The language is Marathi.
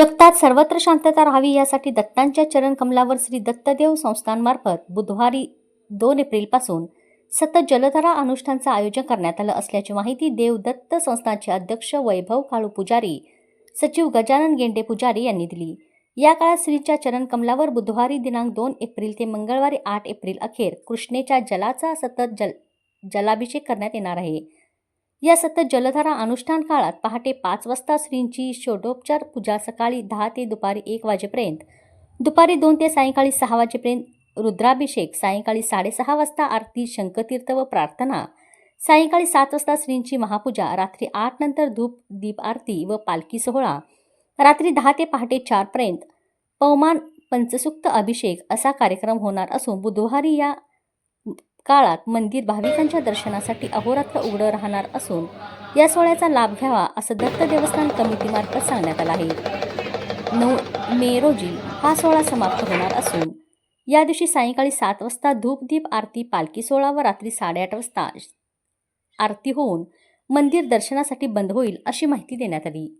जगतात सर्वत्र शांतता राहावी यासाठी दत्तांच्या चरण कमलावर श्री दत्तदेव संस्थांमार्फत बुधवारी दोन एप्रिलपासून सतत जलधारा अनुष्ठानचं आयोजन करण्यात आलं असल्याची माहिती देव दत्त अध्यक्ष वैभव काळू पुजारी सचिव गजानन गेंडे पुजारी यांनी दिली. या काळात श्रीच्या चरण कमलावर बुधवारी दिनांक दोन एप्रिल ते मंगळवारी आठ एप्रिल अखेर कृष्णेच्या जलाचा सतत जल जलाभिषेक करण्यात येणार आहे. या सतत जलधारा अनुष्ठान काळात पहाटे पाच वाजता श्रींची षोडोपचार पूजा सकाळी दहा ते दुपारी एक वाजेपर्यंत. दुपारी दोन ते सायंकाळी सहा वाजेपर्यंत रुद्राभिषेक सायंकाळी साडेसहा वाजता आरती शंखतीर्थ व प्रार्थना. सायंकाळी सात वाजता श्रींची महापूजा रात्री आठ नंतर धूप दीप आरती व पालखी सोहळा. रात्री दहा ते पहाटे चारपर्यंत पवमान पंचसुक्त अभिषेक असा कार्यक्रम होणार असून बुधवारी या काळात मंदिर भाविकांच्या दर्शनासाठी अहोरात्र उघडं राहणार असून या सोहळ्याचा लाभ घ्यावा असं दत्त देवस्थान कमिटीमार्फत सांगण्यात आलं आहे. नऊ मे रोजी हा सोहळा समाप्त होणार असून या दिवशी सायंकाळी सात वाजता धूपदीप आरती पालखी सोहळा व रात्री साडेआठ वाजता आरती होऊन मंदिर दर्शनासाठी बंद होईल अशी माहिती देण्यात आली.